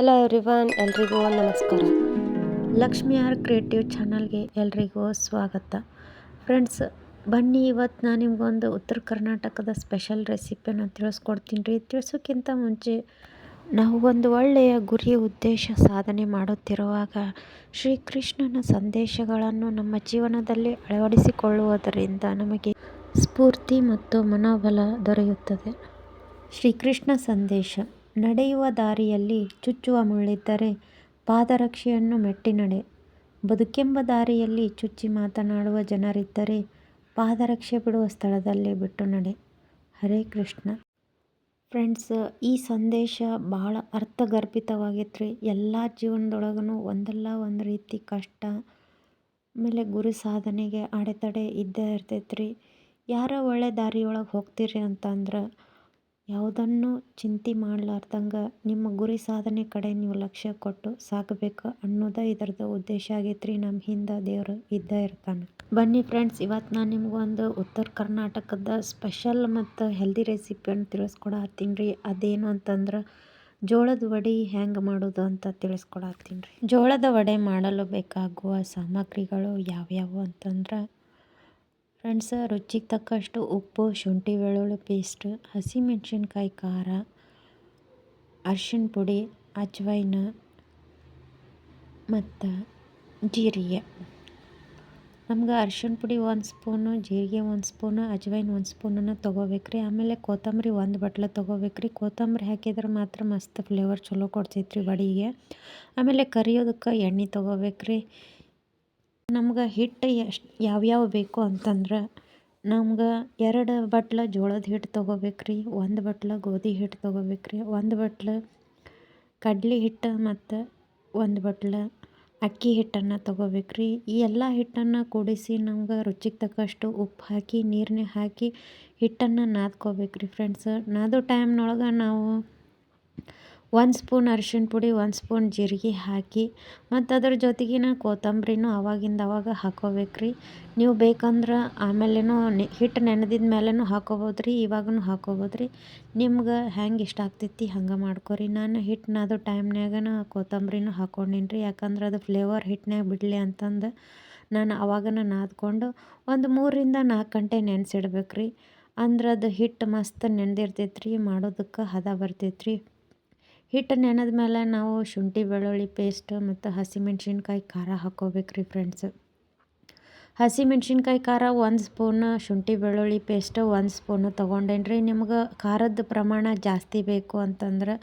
Hello everyone ಎಲ್ರಿಗೂ ನಮಸ್ಕಾರ. Lakshmi R creative ಚಾನಲ್ಗೆ ಎಲ್ರಿಗೂ ಸ್ವಾಗತ. ಫ್ರೆಂಡ್ಸ್, ಬನ್ನಿ ಇವತ್ತು ನಾನು ನಿಮ್ಗೊಂದು ಉತ್ತರ ಕರ್ನಾಟಕದ ಸ್ಪೆಷಲ್ ರೆಸಿಪಿಯನ್ನು ತಿಳಿಸ್ಕೊಡ್ತೀನಿ ರೀ. ತಿಳಿಸೋಕ್ಕಿಂತ ಮುಂಚೆ ನಾವು ಒಂದು ಒಳ್ಳೆಯ ಗುರಿ ಉದ್ದೇಶ ಸಾಧನೆ ಮಾಡುತ್ತಿರುವಾಗ ಶ್ರೀಕೃಷ್ಣನ ಸಂದೇಶಗಳನ್ನು ನಮ್ಮ ಜೀವನದಲ್ಲಿ ಅಳವಡಿಸಿಕೊಳ್ಳುವುದರಿಂದ ನಮಗೆ ಸ್ಫೂರ್ತಿ ಮತ್ತು ಮನೋಬಲ ದೊರೆಯುತ್ತದೆ. ಶ್ರೀಕೃಷ್ಣ ಸಂದೇಶ. ನಡೆಯುವ ದಾರಿಯಲ್ಲಿ ಚುಚ್ಚುವ ಮುಳ್ಳಿದ್ದರೆ ಪಾದರಕ್ಷೆಯನ್ನು ಮೆಟ್ಟಿ ನಡೆ. ಬದುಕೆಂಬ ದಾರಿಯಲ್ಲಿ ಚುಚ್ಚಿ ಮಾತನಾಡುವ ಜನರಿದ್ದರೆ ಪಾದರಕ್ಷೆ ಬಿಡುವ ಸ್ಥಳದಲ್ಲಿ ಬಿಟ್ಟು ನಡೆ. ಹರೇ ಕೃಷ್ಣ. ಫ್ರೆಂಡ್ಸ್, ಈ ಸಂದೇಶ ಭಾಳ ಅರ್ಥಗರ್ಭಿತವಾಗಿತ್ತು ರೀ ಎಲ್ಲ ಜೀವನದೊಳಗೂ ಒಂದಲ್ಲ ಒಂದು ರೀತಿ ಕಷ್ಟ ಆಮೇಲೆ ಗುರಿ ಸಾಧನೆಗೆ ಅಡೆತಡೆ ಇದ್ದೇ ಇರ್ತೈತೆ ರೀ ಯಾರ ಒಳ್ಳೆ ದಾರಿಯೊಳಗೆ ಹೋಗ್ತೀರಿ ಅಂತಂದ್ರೆ ಯಾವುದನ್ನು ಚಿಂತೆ ಮಾಡ್ಲಾರ್ದಂಗ ನಿಮ್ಮ ಗುರಿ ಸಾಧನೆ ಕಡೆ ನೀವು ಲಕ್ಷ್ಯ ಕೊಟ್ಟು ಸಾಕಬೇಕು ಅನ್ನೋದೇ ಇದರದ್ದು ಉದ್ದೇಶ ಆಗೈತೆ ರೀ ನಮ್ಮ ಹಿಂದೆ ದೇವರು ಇದ್ದೇ ಇರ್ತಾನೆ. ಬನ್ನಿ ಫ್ರೆಂಡ್ಸ್ ಇವತ್ತು ನಾನು ನಿಮ್ಗೊಂದು ಉತ್ತರ ಕರ್ನಾಟಕದ ಸ್ಪೆಷಲ್ ಮತ್ತು ಹೆಲ್ದಿ ರೆಸಿಪಿಯನ್ನು ತಿಳಿಸ್ಕೊಡತ್ತೀನಿ ರೀ. ಅದೇನು ಅಂತಂದ್ರೆ ಜೋಳದ ವಡೆ ಹೆಂಗೆ ಮಾಡೋದು ಅಂತ ತಿಳಿಸ್ಕೊಡತ್ತೀನಿ ರೀ. ಜೋಳದ ವಡೆ ಮಾಡಲು ಬೇಕಾಗುವ ಸಾಮಗ್ರಿಗಳು ಯಾವ್ಯಾವು ಅಂತಂದ್ರೆ ಫ್ರೆಂಡ್ಸ್, ರುಚಿಗೆ ತಕ್ಕಷ್ಟು ಉಪ್ಪು, ಶುಂಠಿ, ಬೆಳ್ಳುಳ್ಳಿ ಪೇಸ್ಟ್, ಹಸಿಮೆಣಸಿನ್ಕಾಯಿ ಖಾರ, ಅರ್ಶಿಣ ಪುಡಿ, ಅಜ್ವೈನ ಮತ್ತು ಜೀರಿಗೆ. ನಮ್ಗೆ ಅರ್ಶಿಣ ಪುಡಿ ಒಂದು ಸ್ಪೂನು, ಜೀರಿಗೆ ಒಂದು ಸ್ಪೂನು, ಅಜ್ವೈನ್ ಒಂದು ಸ್ಪೂನನ್ನು ತೊಗೋಬೇಕ್ರಿ. ಆಮೇಲೆ ಕೊತ್ತಂಬರಿ ಒಂದು ಬಟ್ಲ ತೊಗೋಬೇಕ್ರಿ. ಕೊತ್ತಂಬರಿ ಹಾಕಿದ್ರೆ ಮಾತ್ರ ಮಸ್ತ್ ಫ್ಲೇವರ್ ಚಲೋ ಕೊಡ್ತೈತ್ರಿ ರೀ ವಡೆಗೆ ಆಮೇಲೆ ಕರಿಯೋದಕ್ಕೆ ಎಣ್ಣೆ ತೊಗೋಬೇಕು ರೀ ನಮ್ಗೆ ಹಿಟ್ಟು ಎಷ್ಟು, ಯಾವ್ಯಾವ ಬೇಕು ಅಂತಂದ್ರೆ ನಮ್ಗೆ ಎರಡು ಬಟ್ಲು ಜೋಳದ ಹಿಟ್ಟು ತೊಗೋಬೇಕು ರೀ ಒಂದು ಬಟ್ಲು ಗೋಧಿ ಹಿಟ್ಟು ತೊಗೋಬೇಕು ರೀ ಒಂದು ಬಟ್ಲು ಕಡ್ಲೆ ಹಿಟ್ಟು ಮತ್ತು ಒಂದು ಬಟ್ಲು ಅಕ್ಕಿ ಹಿಟ್ಟನ್ನು ತೊಗೋಬೇಕು ರೀ ಈ ಎಲ್ಲ ಹಿಟ್ಟನ್ನು ಕೂಡಿಸಿ ನಮ್ಗೆ ರುಚಿಗೆ ತಕ್ಕಷ್ಟು ಉಪ್ಪು ಹಾಕಿ ನೀರನ್ನೇ ಹಾಕಿ ಹಿಟ್ಟನ್ನು ನಾದ್ಕೋಬೇಕು ರೀ ಫ್ರೆಂಡ್ಸ್ ನಾದೋ ಟೈಮ್ನೊಳಗೆ ನಾವು ಒಂದು ಸ್ಪೂನ್ ಅರ್ಶಿಣ ಪುಡಿ, ಒಂದು ಸ್ಪೂನ್ ಜೀರಿಗೆ ಹಾಕಿ, ಮತ್ತು ಅದ್ರ ಜೊತೆಗಿನ ಕೊತ್ತಂಬ್ರಿನೂ ಅವಾಗಿಂದ ಅವಾಗ ಹಾಕೋಬೇಕು ರೀ ನೀವು ಬೇಕಂದ್ರೆ ಆಮೇಲೆನೂ ಹಿಟ್ಟು ನೆನೆದಿದ ಮೇಲೆನೂ ಹಾಕೋಬೋದು ರೀ ಇವಾಗೂ ಹಾಕೋಬೋದು ರೀ ನಿಮ್ಗೆ ಹೆಂಗೆ ಇಷ್ಟ ಆಗ್ತೈತಿ ಹಂಗೆ ಮಾಡ್ಕೊರಿ. ನಾನು ಹಿಟ್ಟು ನಾದೋ ಟೈಮ್ನಾಗನ ಕೊತ್ತಂಬ್ರಿನೂ ಹಾಕ್ಕೊಂಡೀನಿ ರೀ ಯಾಕಂದ್ರೆ ಅದು ಫ್ಲೇವರ್ ಹಿಟ್ಟಿನಾಗ ಬಿಡಲಿ ಅಂತಂದು ನಾನು ಅವಾಗನ ನಾದ್ಕೊಂಡು ಒಂದು ಮೂರರಿಂದ ನಾಲ್ಕು ಗಂಟೆ ನೆನೆಸಿಡ್ಬೇಕು ರೀ ಅಂದ್ರೆ ಅದು ಹಿಟ್ಟು ಮಸ್ತ್ ನೆನೆದಿರ್ತೈತೆ ರೀ ಮಾಡೋದಕ್ಕೆ ಹದ ಬರ್ತೈತೆ ರೀ ಹಿಟ್ಟು ನೆನೆದ ಮೇಲೆ ನಾವು ಶುಂಠಿ, ಬೆಳ್ಳುಳ್ಳಿ ಪೇಸ್ಟ್ ಮತ್ತು ಹಸಿಮೆಣ್ಸಿನ್ಕಾಯಿ ಖಾರ ಹಾಕ್ಕೋಬೇಕು ರೀ ಫ್ರೆಂಡ್ಸ್ ಹಸಿಮೆಣ್ಸಿನ್ಕಾಯಿ ಖಾರ ಒಂದು ಸ್ಪೂನ್, ಶುಂಠಿ, ಬೆಳ್ಳುಳ್ಳಿ ಪೇಸ್ಟ್ ಒಂದು ಸ್ಪೂನು ತೊಗೊಂಡೇನಿ ರೀ ನಿಮ್ಗೆ ಖಾರದ ಪ್ರಮಾಣ ಜಾಸ್ತಿ ಬೇಕು ಅಂತಂದ್ರೆ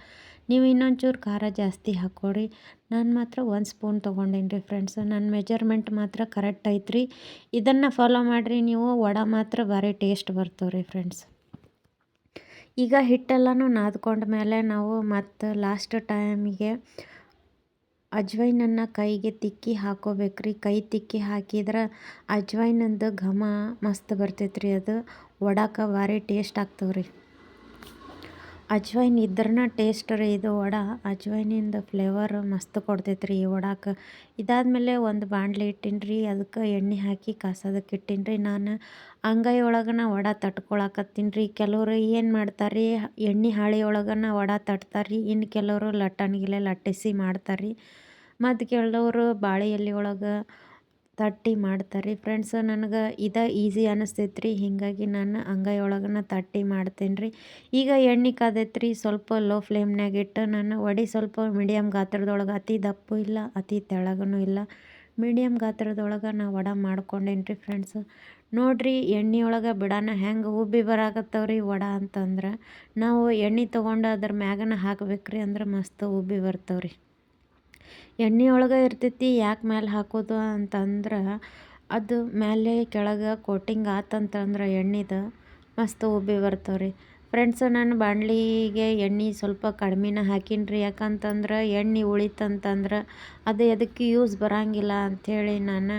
ನೀವು ಇನ್ನೊಂಚೂರು ಖಾರ ಜಾಸ್ತಿ ಹಾಕ್ಕೊಳ್ರಿ ನಾನು ಮಾತ್ರ ಒಂದು ಸ್ಪೂನ್ ತೊಗೊಂಡೇನಿ ರೀ ಫ್ರೆಂಡ್ಸ್ ನನ್ನ ಮೆಜರ್ಮೆಂಟ್ ಮಾತ್ರ ಕರೆಕ್ಟ್ ಐತ್ರಿ. ಇದನ್ನು ಫಾಲೋ ಮಾಡಿರಿ, ನೀವು ವಡ ಮಾತ್ರ ಭಾರಿ ಟೇಸ್ಟ್ ಬರ್ತವೆ ರೀ ಫ್ರೆಂಡ್ಸ್ ಈಗ ಹಿಟ್ಟೆಲ್ಲನೂ ನಾದ್ಕೊಂಡ ಮೇಲೆ ನಾವು ಮತ್ತು ಲಾಸ್ಟ್ ಟೈಮಿಗೆ ಅಜ್ವೈನನ್ನು ಕೈಗೆ ತಿಕ್ಕಿ ಹಾಕೋಬೇಕು ರೀ ಕೈ ತಿಕ್ಕಿ ಹಾಕಿದ್ರೆ ಅಜ್ವೈನಂದು ಘಮ ಮಸ್ತ್ ಬರ್ತೈತೆ ರೀ ಅದು ವಡಾಕ ಭಾರಿ ಟೇಸ್ಟ್ ಆಗ್ತವೆ ರೀ ಅಜ್ವೈನ್ ಇದ್ರನ ಟೇಸ್ಟ್ ರೀ ಇದು ವಡ. ಅಜ್ವೈನಿಂದ ಫ್ಲೇವರ್ ಮಸ್ತ್ ಕೊಡ್ತೈತೆ ರೀ ಈ ವಡಾಕ. ಇದಾದಮೇಲೆ ಒಂದು ಬಾಣಲೆ ಇಟ್ಟೀನಿ ರೀ ಅದಕ್ಕೆ ಎಣ್ಣೆ ಹಾಕಿ ಕಾಸೋದಕ್ಕೆ ಇಟ್ಟೀನಿ ರೀ ನಾನು ಅಂಗೈ ಒಳಗನ ವಡೆ ತಟ್ಕೊಳಕತ್ತೀನಿ ರೀ ಕೆಲವರು ಏನು ಮಾಡ್ತಾರೆ ರೀ ಎಣ್ಣೆ ಹಾಳಿ ಒಳಗನ ವಡೆ ತಟ್ತಾರೆ ರೀ ಇನ್ನು ಕೆಲವರು ಲಟ್ಟಣಿಗೆಲೆ ಲಟ್ಟಿಸಿ ಮಾಡ್ತಾರೆ ರೀ ಮತ್ತು ಕೆಲವರು ಬಾಳೆ ಎಲೆ ಒಳಗೆ ತಟ್ಟಿ ಮಾಡ್ತಾರೆ. ರೀ ಫ್ರೆಂಡ್ಸ್, ನನಗೆ ಇದು ಈಸಿ ಅನ್ನಿಸ್ತೈತೆ ರೀ ಹೀಗಾಗಿ ನಾನು ಅಂಗೈ ಒಳಗನ ತಟ್ಟಿ ಮಾಡ್ತೇನೆ ರೀ ಈಗ ಎಣ್ಣೆ ಕಾದೈತೆ ರೀ ಸ್ವಲ್ಪ ಲೋ ಫ್ಲೇಮ್ನಾಗ ಇಟ್ಟು ನಾನು ವಡೆ ಸ್ವಲ್ಪ ಮೀಡಿಯಮ್ ಗಾತ್ರದೊಳಗೆ ಅತಿ ದಪ್ಪು ಇಲ್ಲ, ಅತಿ ತೆಳಗೂ ಇಲ್ಲ. ಮೀಡಿಯಮ್ ಗಾತ್ರದೊಳಗೆ ನಾ ವಡ ಮಾಡ್ಕೊಂಡೇನಿ ರೀ ಫ್ರೆಂಡ್ಸ್. ನೋಡಿರಿ ಎಣ್ಣೆ ಒಳಗೆ ಬಿಡಾನ ಹೆಂಗೆ ಉಬ್ಬಿ ಬರಾಕತ್ತವ್ರಿ ವಡ ಅಂತಂದ್ರೆ, ನಾವು ಎಣ್ಣೆ ತೊಗೊಂಡು ಅದ್ರ ಮ್ಯಾಗನ ಹಾಕ್ಬೇಕು ರೀ ಅಂದ್ರೆ ಮಸ್ತ್ ಉಬ್ಬಿ ಬರ್ತವೆ ರೀ ಎಣ್ಣೆ ಒಳಗೆ ಇರ್ತೈತಿ, ಯಾಕೆ ಮ್ಯಾಲೆ ಹಾಕೋದು ಅಂತಂದ್ರೆ ಅದು ಮೇಲೆ ಕೆಳಗೆ ಕೋಟಿಂಗ್ ಆತಂತಂದ್ರೆ ಎಣ್ಣೆದು ಮಸ್ತ್ ಉಬ್ಬಿ ಬರ್ತಾವೆ ರೀ ಫ್ರೆಂಡ್ಸು ನಾನು ಬಾಣಲಿಗೆ ಎಣ್ಣೆ ಸ್ವಲ್ಪ ಕಡಿಮೆನ ಹಾಕೀನಿ ರೀ ಯಾಕಂತಂದ್ರೆ ಎಣ್ಣೆ ಉಳಿತಂತಂದ್ರೆ ಅದು ಎದಕ್ಕೆ ಯೂಸ್ ಬರೋಂಗಿಲ್ಲ ಅಂಥೇಳಿ ನಾನು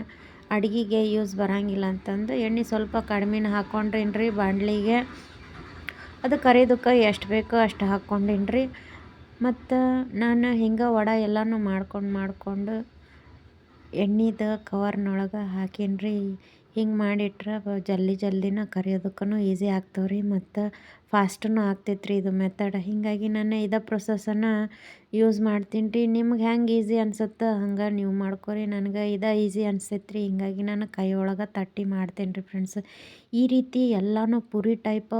ಅಡುಗೆಗೆ ಯೂಸ್ ಬರೋಂಗಿಲ್ಲ ಅಂತಂದು ಎಣ್ಣೆ ಸ್ವಲ್ಪ ಕಡಿಮೆನ ಹಾಕ್ಕೊಂಡೀನಿ ರೀ ಬಾಣಲಿಗೆ. ಅದು ಕರಿದಕ್ಕೆ ಎಷ್ಟು ಬೇಕೋ ಅಷ್ಟು ಹಾಕ್ಕೊಂಡೀನಿ ಮತ್ತು ನಾನು ಹಿಂಗೆ ವಡೆ ಎಲ್ಲನೂ ಮಾಡ್ಕೊಂಡು ಮಾಡಿಕೊಂಡು ಎಣ್ಣೆದು ಕವರ್ನೊಳಗೆ ಹಾಕೀನಿ ರೀ ಹಿಂಗೆ ಮಾಡಿಟ್ರೆ ಜಲ್ದಿ ಜಲ್ದಿನ ಕರಿಯೋದಕ್ಕೂ ಈಸಿ ಆಗ್ತಾವೆ ರೀ ಮತ್ತು ಫಾಸ್ಟೂ ಆಗ್ತೈತೆ ರೀ ಇದು ಮೆಥಡ್ ಹೀಗಾಗಿ ನಾನು ಇದೇ ಪ್ರೊಸೆಸನ್ನು ಯೂಸ್ ಮಾಡ್ತೀನಿ ರೀ ನಿಮ್ಗೆ ಹೆಂಗೆ ಈಸಿ ಅನ್ಸುತ್ತೆ ಹಂಗೆ ನೀವು ಮಾಡ್ಕೊರಿ. ನನಗೆ ಇದೇ ಈಸಿ ಅನ್ಸೈತೆ ರೀ ಹಿಂಗಾಗಿ ನಾನು ಕೈ ಒಳಗೆ ತಟ್ಟಿ ಮಾಡ್ತೀನಿ ರೀ ಫ್ರೆಂಡ್ಸ್ ಈ ರೀತಿ ಎಲ್ಲನೂ ಪುರಿ ಟೈಪ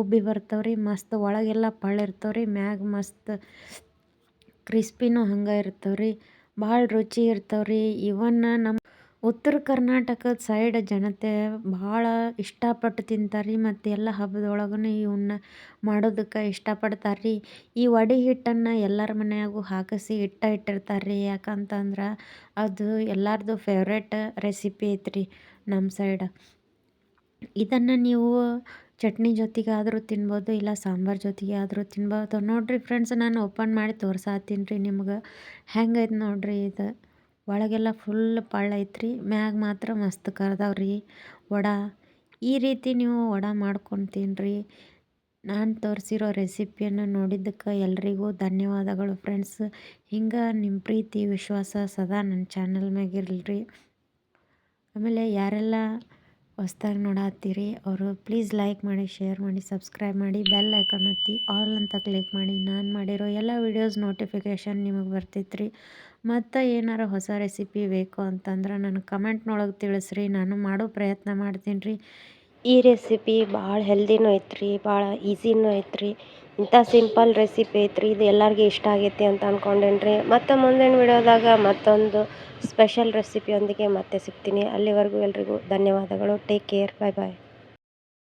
ಉಬ್ಬಿ ಬರ್ತಾವೆ ರೀ ಮಸ್ತ್ ಒಳಗೆಲ್ಲ ಪಳ್ಳ ಇರ್ತಾವೆ ರೀ ಮ್ಯಾಗ ಮಸ್ತ್ ಕ್ರಿಸ್ಪಿನೂ ಹಂಗೆ ಇರ್ತಾವೆ ರೀ ಭಾಳ ರುಚಿ ಇರ್ತಾವೆ ರೀ ಇವನ್ನ ನಮ್ಮ ಉತ್ತರ ಕರ್ನಾಟಕದ ಸೈಡ್ ಜನತೆ ಭಾಳ ಇಷ್ಟಪಟ್ಟು ತಿಂತಾರೆ ರೀ ಮತ್ತು ಎಲ್ಲ ಹಬ್ಬದೊಳಗೂ ಇವನ್ನ ಮಾಡೋದಕ್ಕೆ ಇಷ್ಟಪಡ್ತಾರೆ ರೀ ಈ ವಡೆ ಹಿಟ್ಟನ್ನು ಎಲ್ಲರ ಮನೆಯಾಗೂ ಹಾಕಿಸಿ ಇಟ್ಟ ಇಟ್ಟಿರ್ತಾರೆ ರೀ ಯಾಕಂತಂದ್ರೆ ಅದು ಎಲ್ಲರದು ಫೇವ್ರೇಟ್ ರೆಸಿಪಿ ಐತ್ರಿ ನಮ್ಮ ಸೈಡ್ ಇದನ್ನು ನೀವು ಚಟ್ನಿ ಜೊತೆಗೆ ಆದರೂ ತಿನ್ಬೋದು, ಇಲ್ಲ ಸಾಂಬಾರು ಜೊತೆಗೆ ಆದರೂ ತಿನ್ಬೋದು. ನೋಡಿರಿ ಫ್ರೆಂಡ್ಸ್ ನಾನು ಓಪನ್ ಮಾಡಿ ತೋರ್ಸಾತೀನಿ ರೀ ನಿಮ್ಗೆ. ಹೆಂಗೈತೆ ನೋಡಿರಿ ಇದು? ಒಳಗೆಲ್ಲ ಫುಲ್ ಪಳ್ಳ ಐತ್ರಿ. ಮ್ಯಾಗ ಮಾತ್ರ ಮಸ್ತ್ ಕರ್ದಾವೆ ವಡೆ. ಈ ರೀತಿ ನೀವು ವಡೆ ಮಾಡ್ಕೊಂಡು ತಿನ್ನಿರಿ ನಾನು ತೋರಿಸಿರೋ ರೆಸಿಪಿಯನ್ನು ನೋಡಿದ್ದಕ್ಕೆ ಎಲ್ರಿಗೂ ಧನ್ಯವಾದಗಳು ಫ್ರೆಂಡ್ಸ್ ಹಿಂಗೆ ನಿಮ್ಮ ಪ್ರೀತಿ, ವಿಶ್ವಾಸ ಸದಾ ನನ್ನ ಚಾನಲ್ ಮ್ಯಾಗೆ ಇರಲಿ ರೀ ಆಮೇಲೆ ಯಾರೆಲ್ಲ ಹೊಸ್ದಾಗಿ ನೋಡತ್ತೀರಿ. ಅವರು ಪ್ಲೀಸ್ ಲೈಕ್ ಮಾಡಿ ಶೇರ್ ಮಾಡಿ ಸಬ್ಸ್ಕ್ರೈಬ್ ಮಾಡಿ ಬೆಲ್ ಐಕನ್ ಹತ್ತಿ ಆಲ್ ಅಂತ ಕ್ಲಿಕ್ ಮಾಡಿ. ನಾನು ಮಾಡಿರೋ ಎಲ್ಲ ವೀಡಿಯೋಸ್ ನೋಟಿಫಿಕೇಷನ್ ನಿಮಗೆ ಬರ್ತೈತ್ರಿ. ಮತ್ತು ಏನಾರ ಹೊಸ ರೆಸಿಪಿ ಬೇಕು ಅಂತಂದ್ರೆ ನನಗೆ ಕಮೆಂಟ್ನೊಳಗೆ ತಿಳಿಸ್ರಿ. ನಾನು ಮಾಡೋ ಪ್ರಯತ್ನ ಮಾಡ್ತೀನಿ ರೀ. ಈ ರೆಸಿಪಿ ಭಾಳ ಹೆಲ್ದಿನೂ ಐತ್ರಿ, ಭಾಳ ಈಸಿನೂ ಐತ್ರಿ. ಇಂಥ ಸಿಂಪಲ್ ರೆಸಿಪಿ ಐತ್ರಿ, ಇದು ಎಲ್ಲರಿಗೂ ಇಷ್ಟ ಆಗೈತಿ ಅಂತ ಅಂದ್ಕೊಂಡೇನಿ ರೀ ಮತ್ತು ಮುಂದಿನ ವಿಡಿಯೋದಾಗ ಮತ್ತೊಂದು ಸ್ಪೆಷಲ್ ರೆಸಿಪಿಯೊಂದಿಗೆ ಮತ್ತೆ ಸಿಗ್ತೀನಿ. ಅಲ್ಲಿವರೆಗೂ ಎಲ್ರಿಗೂ ಧನ್ಯವಾದಗಳು. ಟೇಕ್ ಕೇರ್ ಬಾಯ್ ಬಾಯ್